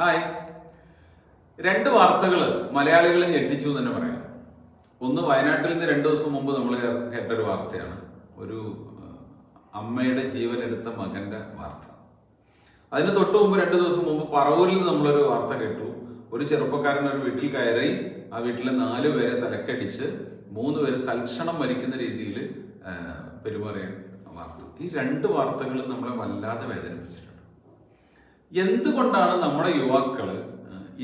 Hi രണ്ട് വാർത്തകൾ മലയാളികളെ ഞെട്ടിച്ചു എന്ന് തന്നെ പറയാം. ഒന്ന് വയനാട്ടിൽ നിന്ന് രണ്ട് ദിവസം മുമ്പ് നമ്മൾ കേട്ടൊരു വാർത്തയാണ്. ഒരു അമ്മയുടെ ജീവൻ എടുത്ത മകന്റെ വാർത്ത. അതിന് തൊട്ട് മുമ്പ് രണ്ട് ദിവസം മുമ്പ് പറവൂരിൽ നിന്ന് നമ്മളൊരു വാർത്ത കേട്ടു. ഒരു ചെറുപ്പക്കാരൻ ഒരു വീട്ടിൽ കയറി ആ വീട്ടിലെ നാല് പേരെ തലക്കടിച്ച് മൂന്ന് പേര് തൽക്ഷണം മരിക്കുന്ന രീതിയിൽ പെരുമാറിയ വാർത്ത. ഈ രണ്ട് വാർത്തകളും നമ്മളെ വല്ലാതെ വേദനിപ്പിച്ചിട്ടുണ്ട്. എന്തുകൊണ്ടാണ് നമ്മുടെ യുവാക്കൾ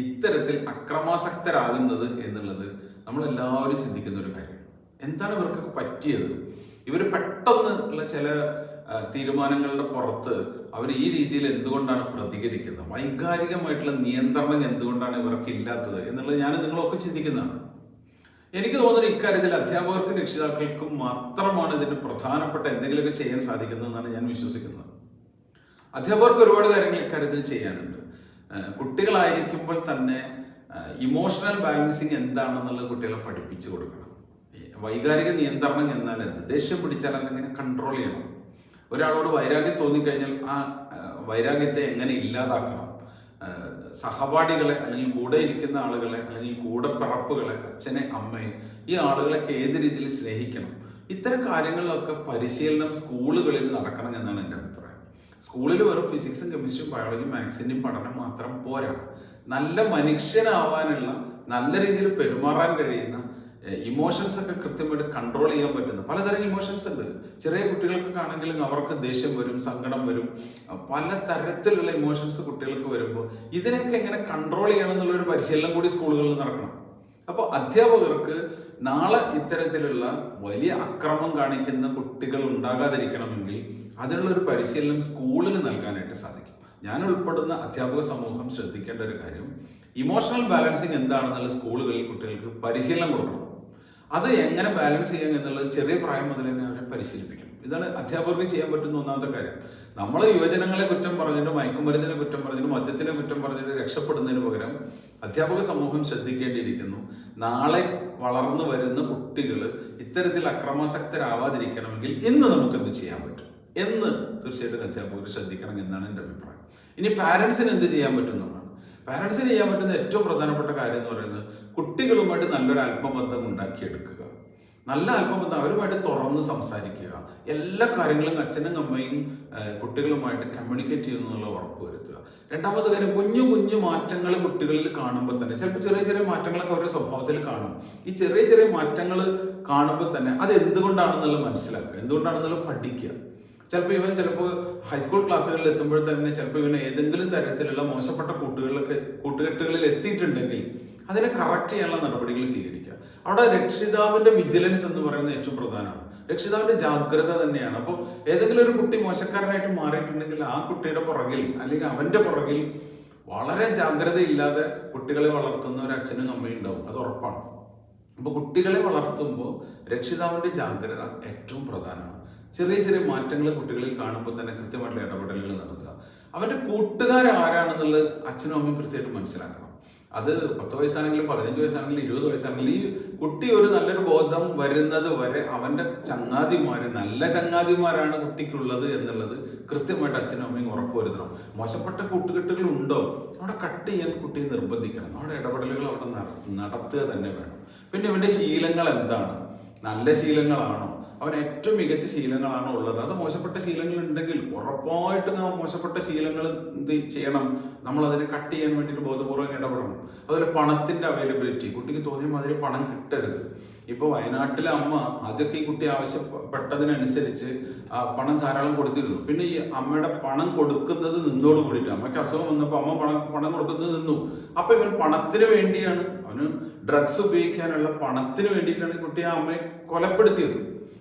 ഇത്തരത്തിൽ അക്രമാസക്തരാകുന്നത് എന്നുള്ളത് നമ്മളെല്ലാവരും ചിന്തിക്കുന്ന ഒരു കാര്യം. എന്താണ് ഇവർക്കൊക്കെ പറ്റിയത്? ഇവർ പെട്ടെന്ന് ഉള്ള ചില തീരുമാനങ്ങളുടെ പുറത്ത് അവർ ഈ രീതിയിൽ എന്തുകൊണ്ടാണ് പ്രതികരിക്കുന്നത്? വൈകാരികമായിട്ടുള്ള നിയന്ത്രണം എന്തുകൊണ്ടാണ് ഇവർക്ക് ഇല്ലാത്തത് എന്നുള്ളത് ഞാൻ നിങ്ങളൊക്കെ ചിന്തിക്കുന്നതാണ്. എനിക്ക് തോന്നുന്നു ഇക്കാര്യത്തിൽ അധ്യാപകർക്കും രക്ഷിതാക്കൾക്കും മാത്രമാണ് ഇതിന് പ്രധാനപ്പെട്ട എന്തെങ്കിലുമൊക്കെ ചെയ്യാൻ സാധിക്കുന്നതെന്നാണ് ഞാൻ വിശ്വസിക്കുന്നത്. അധ്യാപകർക്ക് ഒരുപാട് കാര്യങ്ങൾ ഇക്കാര്യത്തിൽ ചെയ്യാനുണ്ട്. കുട്ടികളായിരിക്കുമ്പോൾ തന്നെ ഇമോഷണൽ ബാലൻസിങ് എന്താണെന്നുള്ളത് കുട്ടികളെ പഠിപ്പിച്ചു കൊടുക്കണം. വൈകാരിക നിയന്ത്രണം എന്നാൽ എന്ത്? ദേഷ്യം പിടിച്ചാൽ അതെങ്ങനെ കൺട്രോൾ ചെയ്യണം? ഒരാളോട് വൈരാഗ്യം തോന്നിക്കഴിഞ്ഞാൽ ആ വൈരാഗ്യത്തെ എങ്ങനെ ഇല്ലാതാക്കണം? സഹപാഠികളെ അല്ലെങ്കിൽ കൂടെ ഇരിക്കുന്ന ആളുകളെ അല്ലെങ്കിൽ കൂടെ പിറപ്പുകളെ അച്ഛനെ അമ്മയെ ഈ ആളുകളൊക്കെ ഏത് രീതിയിൽ സ്നേഹിക്കണം? ഇത്തരം കാര്യങ്ങളിലൊക്കെ പരിശീലനം സ്കൂളുകളിൽ നടക്കണം എന്നാണ് എന്റെ അഭിപ്രായം. സ്കൂളിൽ വെറും ഫിസിക്സും കെമിസ്ട്രിയും ബയോളജിയും മാത്സിന്റെയും പഠനം മാത്രം പോരാ. നല്ല മനുഷ്യനാവാനുള്ള നല്ല രീതിയിൽ പെരുമാറാൻ കഴിയുന്ന ഇമോഷൻസ് ഒക്കെ കൃത്യമായിട്ട് കൺട്രോൾ ചെയ്യാൻ പറ്റുന്ന പലതരം ഇമോഷൻസ് ഉണ്ട്. ചെറിയ കുട്ടികൾക്കൊക്കെ ആണെങ്കിലും അവർക്ക് ദേഷ്യം വരും സങ്കടം വരും. പല തരത്തിലുള്ള ഇമോഷൻസ് കുട്ടികൾക്ക് വരുമ്പോൾ ഇതിനൊക്കെ എങ്ങനെ കൺട്രോൾ ചെയ്യണം എന്നുള്ള ഒരു പരിശീലനം കൂടി സ്കൂളുകളിൽ നടക്കണം. അപ്പോൾ അധ്യാപകർക്ക് നാളെ ഇത്തരത്തിലുള്ള വലിയ അക്രമം കാണിക്കുന്ന കുട്ടികൾ ഉണ്ടാകാതിരിക്കണമെങ്കിൽ അതിനുള്ള ഒരു പരിശീലനം സ്കൂളിന് നൽകാനായിട്ട് സാധിക്കും. ഞാൻ ഉൾപ്പെടുന്ന അധ്യാപക സമൂഹം ശ്രദ്ധിക്കേണ്ട ഒരു കാര്യം ഇമോഷണൽ ബാലൻസിങ് എന്താണെന്നുള്ള സ്കൂളുകളിൽ കുട്ടികൾക്ക് പരിശീലനം കൊടുക്കണം. അത് എങ്ങനെ ബാലൻസ് ചെയ്യാം എന്നുള്ളത് ചെറിയ പ്രായം മുതൽ തന്നെ അവരെ പരിശീലിപ്പിക്കണം. ഇതാണ് അധ്യാപകർക്ക് ചെയ്യാൻ പറ്റുന്ന ഒന്നാമത്തെ കാര്യം. നമ്മൾ യുവജനങ്ങളെ കുറ്റം പറഞ്ഞിട്ട് മയക്കുമരുന്നിനെ കുറ്റം പറഞ്ഞിട്ട് മദ്യത്തിനെ കുറ്റം പറഞ്ഞിട്ട് രക്ഷപ്പെടുന്നതിന് പകരം അധ്യാപക സമൂഹം ശ്രദ്ധിക്കേണ്ടിയിരിക്കുന്നു. നാളെ വളർന്നു വരുന്ന കുട്ടികൾ ഇത്തരത്തിൽ അക്രമാസക്തരാവാതിരിക്കണമെങ്കിൽ ഇന്ന് നമുക്കെന്ത് ചെയ്യാൻ പറ്റും? എന്ന് തീർച്ചയായിട്ടും അധ്യാപകർ ശ്രദ്ധിക്കണം എന്നാണ് എന്റെ അഭിപ്രായം. ഇനി പാരൻസിന് എന്ത് ചെയ്യാൻ പറ്റും എന്നാണ് പാരൻസിന് ചെയ്യാൻ പറ്റുന്ന ഏറ്റവും പ്രധാനപ്പെട്ട കാര്യം എന്ന് പറയുന്നത് കുട്ടികളുമായിട്ട് നല്ലൊരു ആത്മബന്ധം ഉണ്ടാക്കിയെടുക്കുക. നല്ല അല്പബന്ധം അവരുമായിട്ട് തുറന്ന് സംസാരിക്കുക. എല്ലാ കാര്യങ്ങളും അച്ഛനും അമ്മയും കുട്ടികളുമായിട്ട് കമ്മ്യൂണിക്കേറ്റ് ചെയ്യുന്നു എന്നുള്ള ഉറപ്പ് വരുത്തുക. രണ്ടാമത്തെ കാര്യം കുഞ്ഞു കുഞ്ഞു മാറ്റങ്ങൾ കുട്ടികളിൽ കാണുമ്പോൾ തന്നെ ചിലപ്പോൾ ചെറിയ ചെറിയ മാറ്റങ്ങളൊക്കെ അവരുടെ സ്വഭാവത്തിൽ കാണും. ഈ ചെറിയ ചെറിയ മാറ്റങ്ങൾ കാണുമ്പോൾ തന്നെ അത് എന്തുകൊണ്ടാണെന്നുള്ളത് മനസ്സിലാക്കുക എന്തുകൊണ്ടാണെന്നുള്ളത് പഠിക്കുക. ചിലപ്പോൾ ഇവൻ ചിലപ്പോൾ ഹൈസ്കൂൾ ക്ലാസ്സുകളിൽ എത്തുമ്പോൾ തന്നെ ചിലപ്പോൾ ഇവൻ ഏതെങ്കിലും തരത്തിലുള്ള മോശപ്പെട്ട കൂട്ടുകളിലൊക്കെ കൂട്ടുകെട്ടുകളിൽ എത്തിയിട്ടുണ്ടെങ്കിൽ അതിനെ കറക്റ്റ് ചെയ്യാനുള്ള നടപടികൾ സ്വീകരിക്കുക. അവിടെ രക്ഷിതാവിന്റെ വിജിലൻസ് എന്ന് പറയുന്നത് ഏറ്റവും പ്രധാനമാണ്. രക്ഷിതാവിന്റെ ജാഗ്രത തന്നെയാണ്. അപ്പോൾ ഏതെങ്കിലും ഒരു കുട്ടി മോശക്കാരനായിട്ട് മാറിയിട്ടുണ്ടെങ്കിൽ ആ കുട്ടിയുടെ പുറകിൽ അല്ലെങ്കിൽ അവന്റെ പുറകിൽ വളരെ ജാഗ്രതയില്ലാതെ കുട്ടികളെ വളർത്തുന്ന ഒരു അച്ഛനും അമ്മയും ഉണ്ടാവും. അത് ഉറപ്പാണ്. അപ്പോൾ കുട്ടികളെ വളർത്തുമ്പോൾ രക്ഷിതാവിന്റെ ജാഗ്രത ഏറ്റവും പ്രധാനമാണ്. ചെറിയ ചെറിയ മാറ്റങ്ങൾ കുട്ടികളിൽ കാണുമ്പോൾ തന്നെ കൃത്യമായിട്ടുള്ള ഇടപെടലുകൾ നടത്തുക. അവന്റെ കൂട്ടുകാരാരാണെന്നുള്ളത് അച്ഛനും അമ്മയും കൃത്യമായിട്ട് മനസ്സിലാക്കണം. അത് പത്ത് വയസ്സാണെങ്കിലും പതിനഞ്ച് വയസ്സാണെങ്കിലും ഇരുപത് വയസ്സാണെങ്കിലും ഈ കുട്ടി ഒരു നല്ലൊരു ബോധം വരുന്നത് വരെ അവന്റെ ചങ്ങാതിമാര് നല്ല ചങ്ങാതിമാരാണ് കുട്ടിക്കുള്ളത് എന്നുള്ളത് കൃത്യമായിട്ട് അച്ഛനും അമ്മയും ഉറപ്പുവരുത്തണം മോശപ്പെട്ട കൂട്ടുകെട്ടുകൾ ഉണ്ടോ? അവിടെ കട്ട് ചെയ്യാൻ കുട്ടിയെ നിർബന്ധിക്കണം. അവിടെ ഇടപെടലുകൾ അവിടെ നട- നടത്തുക തന്നെ വേണം. പിന്നെ ഇവന്റെ ശീലങ്ങൾ എന്താണ്? നല്ല ശീലങ്ങളാണോ? അവൻ ഏറ്റവും മികച്ച ശീലങ്ങളാണ് ഉള്ളത്. അത് മോശപ്പെട്ട ശീലങ്ങൾ ഉണ്ടെങ്കിൽ ഉറപ്പായിട്ടും ആ മോശപ്പെട്ട ശീലങ്ങൾ എന്ത് ചെയ്യണം? നമ്മൾ അതിനെ കട്ട് ചെയ്യാൻ വേണ്ടിയിട്ട് ബോധപൂർവം ഇടപെടണം. അതുപോലെ പണത്തിന്റെ അവൈലബിലിറ്റി കുട്ടിക്ക് തോന്നിയ മാതിരി പണം കിട്ടരുത്. ഇപ്പോൾ വയനാട്ടിലെ അമ്മ അതൊക്കെ ഈ കുട്ടി ആവശ്യപ്പെട്ടതിനനുസരിച്ച് പണം ധാരാളം കൊടുത്തിരുന്നു. പിന്നെ ഈ അമ്മയുടെ പണം കൊടുക്കുന്നത് നിന്നോട് കൂടിയിട്ട്. അമ്മയ്ക്ക് അസുഖം വന്നപ്പോൾ അമ്മ പണം പണം കൊടുക്കുന്നത് നിന്നു. അപ്പൊ ഇവൻ പണത്തിന് വേണ്ടിയാണ്. അവന് ഡ്രഗ്സ് ഉപയോഗിക്കാനുള്ള പണത്തിന് വേണ്ടിയിട്ടാണ് ഈ കുട്ടി ആ അമ്മയെ കൊലപ്പെടുത്തിയത്.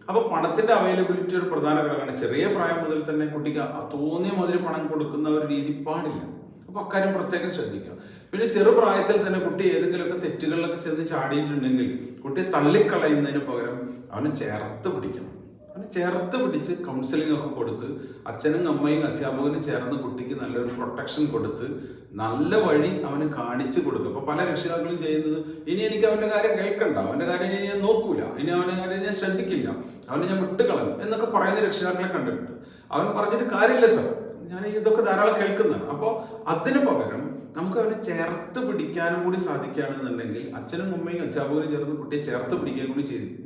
അപ്പൊ പണത്തിന്റെ അവൈലബിലിറ്റി ഒരു പ്രധാന ഘടകമാണ്. ചെറിയ പ്രായം മുതൽ തന്നെ കുട്ടിക്ക് തോന്നിയ മാതിരി പണം കൊടുക്കുന്ന ഒരു രീതി പാടില്ല. അപ്പൊ അക്കാര്യം പ്രത്യേകം ശ്രദ്ധിക്കുക. പിന്നെ ചെറുപ്രായത്തിൽ തന്നെ കുട്ടി ഏതെങ്കിലുമൊക്കെ തെറ്റുകളിലൊക്കെ ചെന്ന് ചാടിയിട്ടുണ്ടെങ്കിൽ കുട്ടിയെ തള്ളിക്കളയുന്നതിന് പകരം അവനെ ചേർത്ത് പിടിക്കണം. അവനെ ചേർത്ത് പിടിച്ച് കൗൺസിലിംഗ് ഒക്കെ കൊടുത്ത് അച്ഛനും അമ്മയും അധ്യാപകനും ചേർന്ന് കുട്ടിക്ക് നല്ലൊരു പ്രൊട്ടക്ഷൻ കൊടുത്ത് നല്ല വഴി അവന് കാണിച്ചു കൊടുക്കുക അപ്പൊ പല രക്ഷിതാക്കളും ചെയ്യുന്നത് ഇനി എനിക്ക് അവന്റെ കാര്യം കേൾക്കണ്ട. അവന്റെ കാര്യം ഇനി ഞാൻ നോക്കൂല. ഇനി അവന്റെ കാര്യം ഞാൻ ശ്രദ്ധിക്കില്ല. അവനെ ഞാൻ വിട്ടുകളയും. എന്നൊക്കെ പറയുന്ന രക്ഷിതാക്കളെ കണ്ടിട്ടുണ്ട്. അവൻ പറഞ്ഞിട്ട് കാര്യമില്ല സർ. ഞാൻ ഇതൊക്കെ ധാരാളം കേൾക്കുന്നതാണ് അപ്പോൾ അതിന് പകരം നമുക്ക് അവനെ ചേർത്ത് പിടിക്കാനും കൂടി സാധിക്കുകയാണെന്നുണ്ടെങ്കിൽ അച്ഛനും അമ്മയും അധ്യാപകരും ചേർന്ന് കുട്ടിയെ ചേർത്ത് പിടിക്കാൻ കൂടി ചെയ്ത് ചെയ്-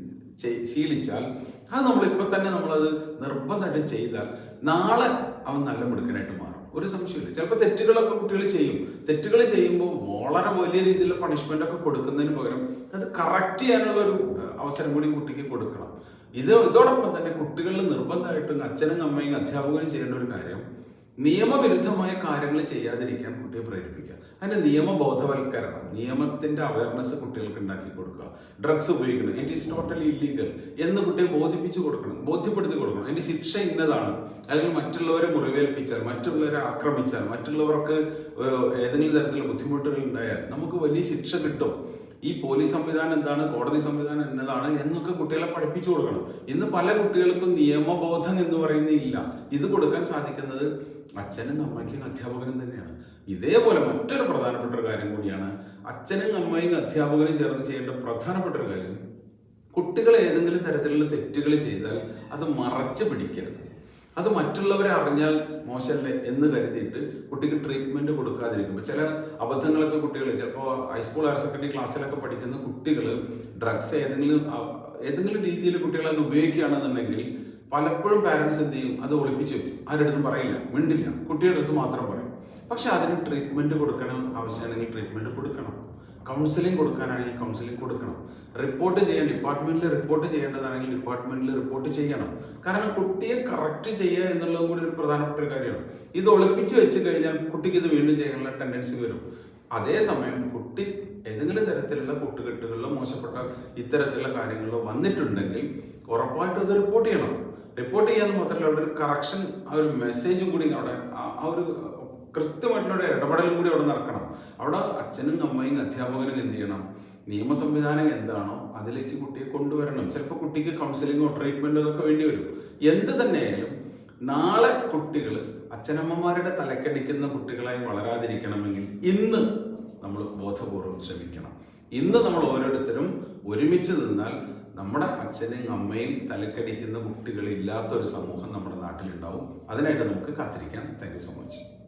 ശീലിച്ചാൽ അത് നമ്മളിപ്പോൾ തന്നെ നമ്മളത് നിർബന്ധമായിട്ട് ചെയ്താൽ നാളെ അവൻ നല്ല മിടുക്കനായിട്ട് മാറും. ഒരു സംശയമില്ല ചിലപ്പോൾ തെറ്റുകളൊക്കെ കുട്ടികൾ ചെയ്യും. തെറ്റുകൾ ചെയ്യുമ്പോൾ വളരെ വലിയ രീതിയിലുള്ള പണിഷ്മെന്റ് ഒക്കെ കൊടുക്കുന്നതിന് പകരം അത് കറക്റ്റ് ചെയ്യാനുള്ള ഒരു അവസരം കൂടി കുട്ടിക്ക് കൊടുക്കണം. ഇത് ഇതോടൊപ്പം തന്നെ കുട്ടികളിൽ നിർബന്ധമായിട്ടും അച്ഛനും അമ്മയും അധ്യാപകരും ചെയ്യേണ്ട ഒരു കാര്യം നിയമവിരുദ്ധമായ കാര്യങ്ങൾ ചെയ്യാതിരിക്കാൻ കുട്ടിയെ പ്രേരിപ്പിക്കുക. അതിന്റെ നിയമബോധവൽക്കരണം നിയമത്തിന്റെ അവയർനെസ് കുട്ടികൾക്ക് ഉണ്ടാക്കി കൊടുക്കുക. ഡ്രഗ്സ് ഉപയോഗിക്കണം ഇറ്റ് ഈസ് ടോട്ടലി ഇല്ലീഗൽ എന്ന് കുട്ടിയെ ബോധിപ്പിച്ചു കൊടുക്കണം ബോധ്യപ്പെടുത്തി കൊടുക്കണം. അതിന്റെ ശിക്ഷ ഇന്നതാണ്. അല്ലെങ്കിൽ മറ്റുള്ളവരെ മുറിവേൽപ്പിച്ചാൽ മറ്റുള്ളവരെ ആക്രമിച്ചാൽ മറ്റുള്ളവർക്ക് ഏതെങ്കിലും തരത്തിലുള്ള ബുദ്ധിമുട്ടുകൾ ഉണ്ടായാൽ നമുക്ക് വലിയ ശിക്ഷ കിട്ടും. ഈ പോലീസ് സംവിധാനം എന്താണ് കോടതി സംവിധാനം എന്നതാണ് എന്നൊക്കെ കുട്ടികളെ പഠിപ്പിച്ചു കൊടുക്കണം. ഇന്ന് പല കുട്ടികൾക്കും നിയമബോധം എന്ന് പറയുന്നില്ല ഇത് കൊടുക്കാൻ സാധിക്കുന്നത് അച്ഛനും അമ്മയ്ക്കും അധ്യാപകനും തന്നെയാണ്. ഇതേപോലെ മറ്റൊരു പ്രധാനപ്പെട്ട ഒരു കാര്യം കൂടിയാണ് അച്ഛനും അമ്മയും അധ്യാപകനും ചേർന്ന് ചെയ്യേണ്ട പ്രധാനപ്പെട്ട ഒരു കാര്യം കുട്ടികൾ ഏതെങ്കിലും തരത്തിലുള്ള തെറ്റുകൾ ചെയ്താൽ അത് മറച്ചു പിടിക്കരുത്. അത് മറ്റുള്ളവരെ അറിഞ്ഞാൽ മോശമല്ലേ എന്ന് കരുതിയിട്ട് കുട്ടിക്ക് ട്രീറ്റ്മെന്റ് കൊടുക്കാതിരിക്കുമ്പോൾ ചില അബദ്ധങ്ങളൊക്കെ കുട്ടികൾ ചിലപ്പോൾ ഹൈസ്കൂൾ ഹയർ സെക്കൻഡറി ക്ലാസ്സിലൊക്കെ പഠിക്കുന്ന കുട്ടികൾ ഡ്രഗ്സ് ഏതെങ്കിലും ഏതെങ്കിലും രീതിയിൽ കുട്ടികൾ അത് ഉപയോഗിക്കുകയാണെന്നുണ്ടെങ്കിൽ പലപ്പോഴും പാരൻസ് എന്ത് ചെയ്യും? അത് ഒളിപ്പിച്ച് വെക്കും. ആരുടെ അടുത്തും പറയില്ല. മിണ്ടില്ല. കുട്ടിയുടെ അടുത്ത് മാത്രം പറയും. പക്ഷെ അതിന് ട്രീറ്റ്മെന്റ് കൊടുക്കണം. ആവശ്യമാണെങ്കിൽ ട്രീറ്റ്മെന്റ് കൊടുക്കണം. കൗൺസിലിംഗ് കൊടുക്കാനാണെങ്കിൽ കൗൺസിലിംഗ് കൊടുക്കണം. റിപ്പോർട്ട് ചെയ്യാൻ ഡിപ്പാർട്ട്മെന്റിൽ റിപ്പോർട്ട് ചെയ്യേണ്ടതാണെങ്കിൽ ഡിപ്പാർട്ട്മെന്റിൽ റിപ്പോർട്ട് ചെയ്യണം. കാരണം കുട്ടിയെ കറക്റ്റ് ചെയ്യുക എന്നുള്ളതും കൂടി ഒരു പ്രധാനപ്പെട്ട ഒരു കാര്യമാണ്. ഇത് ഒളിപ്പിച്ച് വെച്ച് കഴിഞ്ഞാൽ കുട്ടിക്ക് ഇത് വീണ്ടും ചെയ്യാനുള്ള ടെൻഡൻസി വരും. അതേസമയം കുട്ടി ഏതെങ്കിലും തരത്തിലുള്ള കൂട്ടുകെട്ടുകളിലോ മോശപ്പെട്ട ഇത്തരത്തിലുള്ള കാര്യങ്ങളിലോ വന്നിട്ടുണ്ടെങ്കിൽ ഉറപ്പായിട്ടും അത് റിപ്പോർട്ട് ചെയ്യണം. റിപ്പോർട്ട് ചെയ്യാൻ മാത്രമല്ല അവിടെ ഒരു കറക്ഷൻ ആ ഒരു മെസ്സേജും കൂടി അവിടെ ആ ഒരു കൃത്യമായിട്ടുള്ള ഇടപെടലും കൂടി അവിടെ നടക്കണം. അവിടെ അച്ഛനും അമ്മയും അധ്യാപകനും എന്ത് ചെയ്യണം? നിയമ സംവിധാനം എന്താണോ അതിലേക്ക് കുട്ടിയെ കൊണ്ടുവരണം. ചിലപ്പോൾ കുട്ടിക്ക് കൗൺസിലിങ്ങോ ട്രീറ്റ്മെന്റോ അതൊക്കെ വേണ്ടി വരും. എന്ത് തന്നെയായാലും നാളെ കുട്ടികൾ അച്ഛനമ്മമാരുടെ തലക്കടിക്കുന്ന കുട്ടികളായി വളരാതിരിക്കണമെങ്കിൽ ഇന്ന് നമ്മൾ ബോധപൂർവം ശ്രമിക്കണം. ഇന്ന് നമ്മൾ ഓരോരുത്തരും ഒരുമിച്ച് നിന്നാൽ നമ്മുടെ അച്ഛനെയും അമ്മയും തലക്കടിക്കുന്ന കുട്ടികളില്ലാത്ത ഒരു സമൂഹം നമ്മുടെ നാട്ടിലുണ്ടാവും. അതിനായിട്ട് നമുക്ക് കാത്തിരിക്കാം. Thank you so much